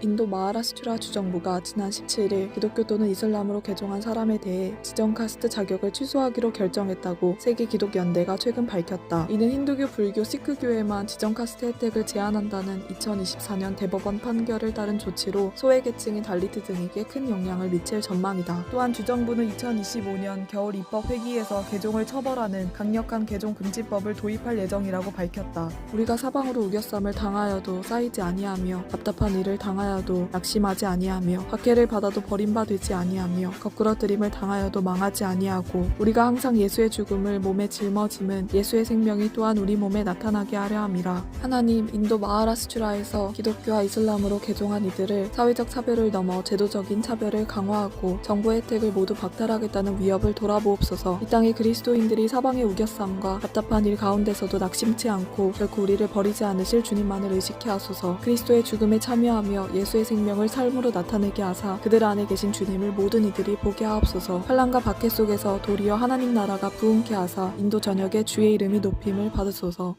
인도 마하라스트라 주정부가 지난 17일 기독교 또는 이슬람으로 개종한 사람에 대해 지정 카스트 자격을 취소하기로 결정했다고 세계 기독 연대가 최근 밝혔다. 이는 힌두교, 불교, 시크교에만 지정 카스트 혜택을 제한한다는 2024년 대법원 판결을 따른 조치로 소외 계층인 달리트 등에게 큰 영향을 미칠 전망이다. 또한 주정부는 2025년 겨울 입법 회기에서 개종을 처벌하는 강력한 개종 금지법을 도입할 예정이라고 밝혔다. 우리가 사방으로 우겨쌈을 당하여도 쌓이지 아니하며 답답한 일을 당하여 도 낙심하지 아니하며 박해를 받아도 버림바 되지 아니하며 거꾸러뜨림을 당하여도 망하지 아니하고 우리가 항상 예수의 죽음을 몸에 짊어짐은 예수의 생명이 또한 우리 몸에 나타나게 하려 함이라. 하나님 인도 마하라스트라에서 기독교와 이슬람으로 개종한 이들을 사회적 차별을 넘어 제도적인 차별을 강화하고 정부 혜택을 모두 박탈하겠다는 위협을 돌아보옵소서. 이 땅의 그리스도인들이 사방의 우겨쌈과 답답한 일 가운데서도 낙심치 않고 결코 우리를 버리지 않으실 주님만을 의식해 하소서. 그리스도의 죽음에 참여하며 예수의 생명을 삶으로 나타내게 하사 그들 안에 계신 주님을 모든 이들이 보게 하옵소서. 환란과 박해 속에서 도리어 하나님 나라가 부흥케 하사 인도 전역에 주의 이름이 높임을 받으소서